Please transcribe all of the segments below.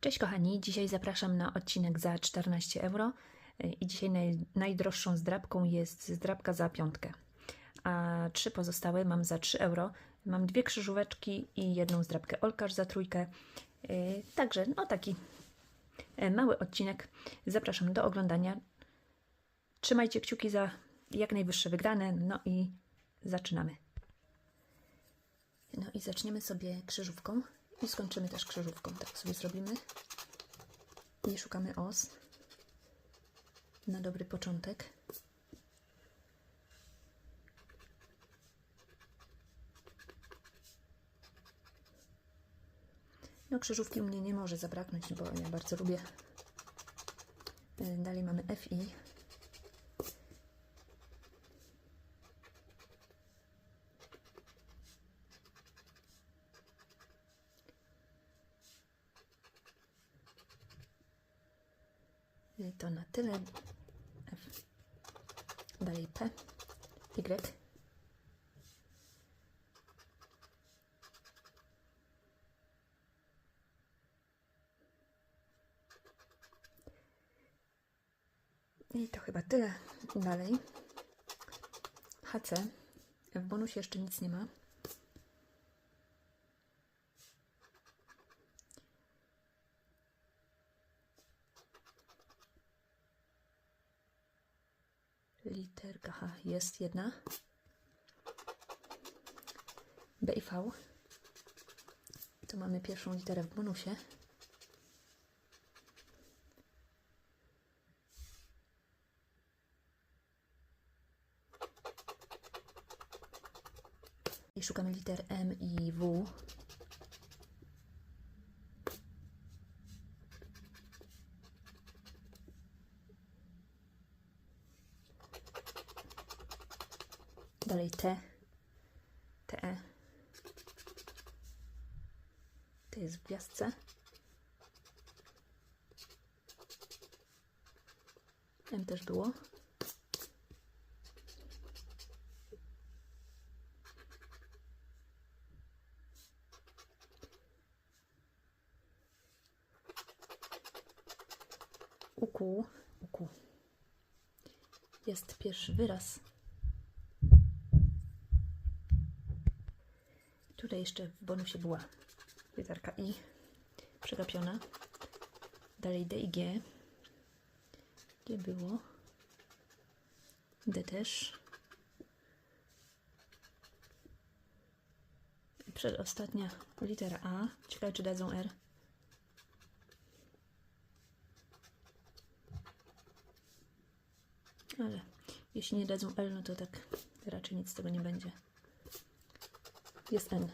Cześć kochani, dzisiaj zapraszam na odcinek za 14 euro i dzisiaj naj, najdroższą zdrabką jest zdrabka za piątkę, a trzy pozostałe mam za 3 euro. Mam dwie krzyżóweczki i jedną zdrabkę Olkarz za trójkę, Y, także no taki y, mały odcinek. Zapraszam do oglądania. Trzymajcie kciuki za jak najwyższe wygrane, no i zaczynamy. No i zaczniemy sobie krzyżówką i skończymy też krzyżówką. Tak sobie zrobimy. I szukamy os na dobry początek. No krzyżówki u mnie nie może zabraknąć, bo ja bardzo lubię. Y, Dalej mamy FI. To na tyle. F. Dalej P. Y. I to chyba tyle. Dalej. HC. W bonusie jeszcze nic nie ma. Literka H jest jedna. B i V. Tu mamy pierwszą literę w bonusie. I szukamy liter M i W. To jest w gwiazdce. M też było. Uku, uku. Jest pierwszy wyraz. Tutaj jeszcze w bonusie była literka I przegapiona. Dalej D i G. G było. D też. Przedostatnia litera A. Ciekawe, czy dadzą R. Ale jeśli nie dadzą L, no to tak raczej nic z tego nie będzie. Jest N.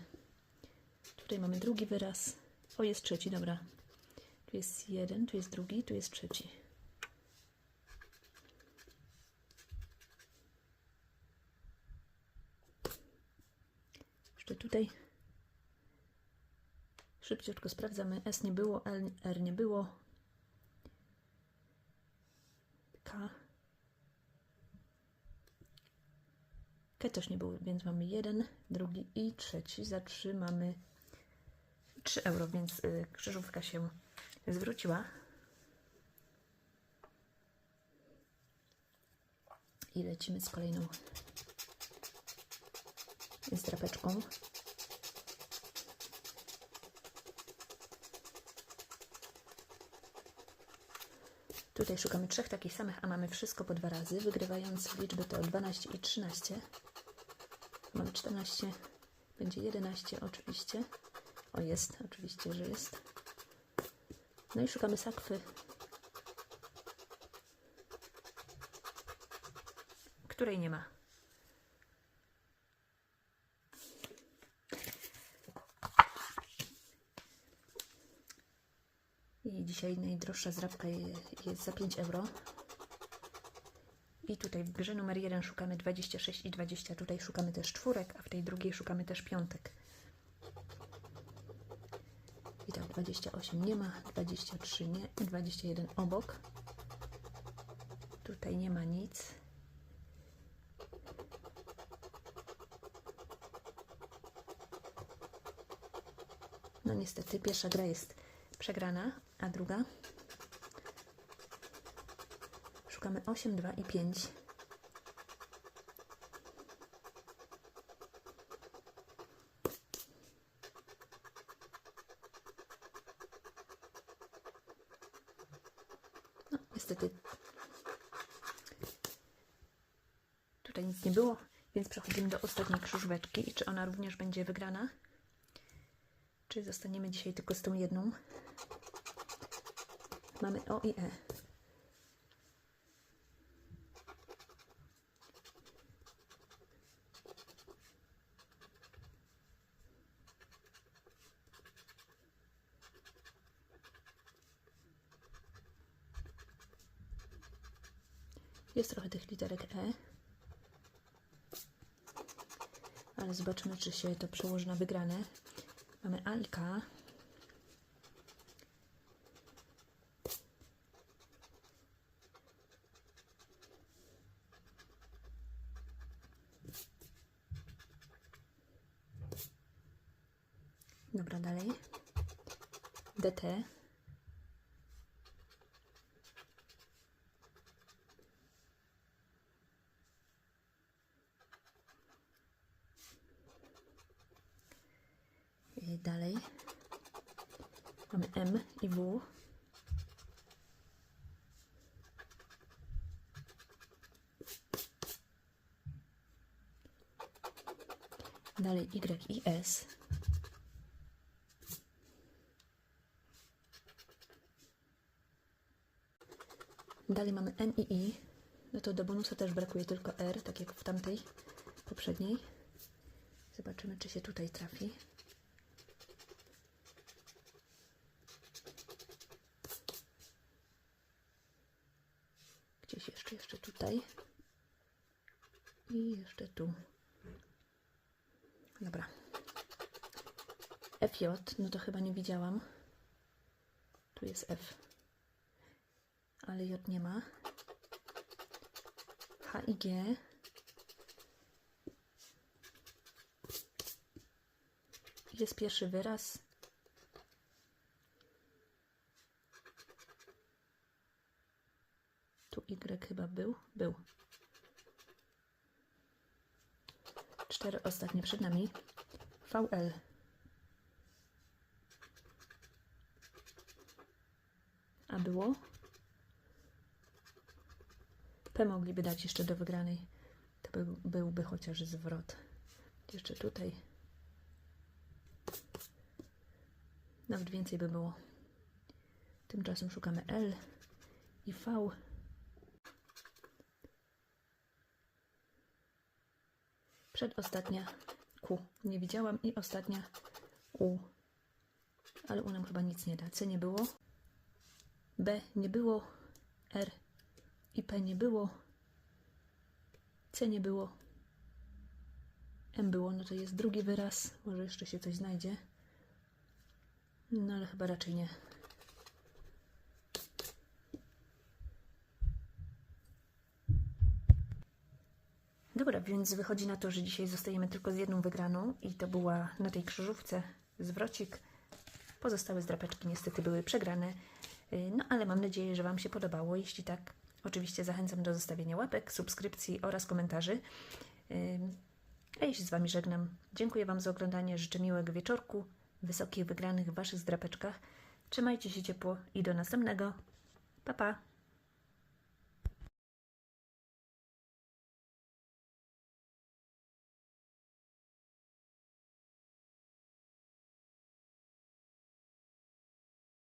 Tutaj mamy drugi wyraz. O, jest trzeci, dobra. Tu jest jeden, tu jest drugi, tu jest trzeci. Jeszcze tutaj szybciutko sprawdzamy. S nie było, L, R nie było. K. K też nie było, więc mamy jeden, drugi i trzeci. Za trzy mamy 3 euro, więc y, krzyżówka się zwróciła. I lecimy z kolejną zdrapeczką. Tutaj szukamy trzech takich samych, a mamy wszystko po dwa razy. Wygrywając liczby to 12 i 13. Mamy 14, będzie 11 oczywiście. O jest, oczywiście, że jest. No i szukamy sakwy, której nie ma. I dzisiaj najdroższa zdrabka je- jest za 5 euro. I tutaj w grze numer 1 szukamy 26 i 20. Tutaj szukamy też czwórek, a w tej drugiej szukamy też piątek. I tak 28 nie ma, 23 nie, 21 obok. Tutaj nie ma nic. No niestety pierwsza gra jest przegrana, A druga. Szukamy 8, 2 i 5. No, niestety tutaj nic nie było, więc przechodzimy do ostatniej krzyżóweczki. I czy ona również będzie wygrana? Czy zostaniemy dzisiaj tylko z tą jedną? Mamy O i E. Jest trochę tych literek E. Ale zobaczymy, czy się to przełoży na wygrane. Mamy A i K. Dobra, dalej. DT. I dalej mamy M i W. Dalej Y i S. Dalej mamy N i I. No to do bonusa też brakuje tylko R, tak jak w tamtej poprzedniej. Zobaczymy, czy się tutaj trafi. Gdzieś jeszcze, jeszcze tutaj. I jeszcze tu. Dobra. FJ, no to chyba nie widziałam. Tu jest F. Ale J nie ma. H i G. Jest pierwszy wyraz. Tu Y chyba był? Był. Cztery ostatnie przed nami. VL. A było? P mogliby dać jeszcze do wygranej. To był, byłby chociaż zwrot. Jeszcze tutaj. Nawet więcej by było. Tymczasem szukamy L i V. Przedostatnia Q. Nie widziałam i ostatnia U. Ale U nam chyba nic nie da. C nie było. B nie było. R i P nie było. C nie było. M było, no to jest drugi wyraz. Może jeszcze się coś znajdzie. No ale chyba raczej nie. Dobra, więc wychodzi na to, że dzisiaj zostajemy tylko z jedną wygraną i to była na tej krzyżówce zwrocik. Pozostałe zdrapeczki niestety były przegrane. Yy, No ale mam nadzieję, że Wam się podobało. Jeśli tak, oczywiście zachęcam do zostawienia łapek, subskrypcji oraz komentarzy. Yy, A ja się z Wami żegnam. Dziękuję Wam za oglądanie. Życzę miłego wieczorku, wysokich wygranych w Waszych zdrapeczkach. Trzymajcie się ciepło i do następnego. Pa, pa!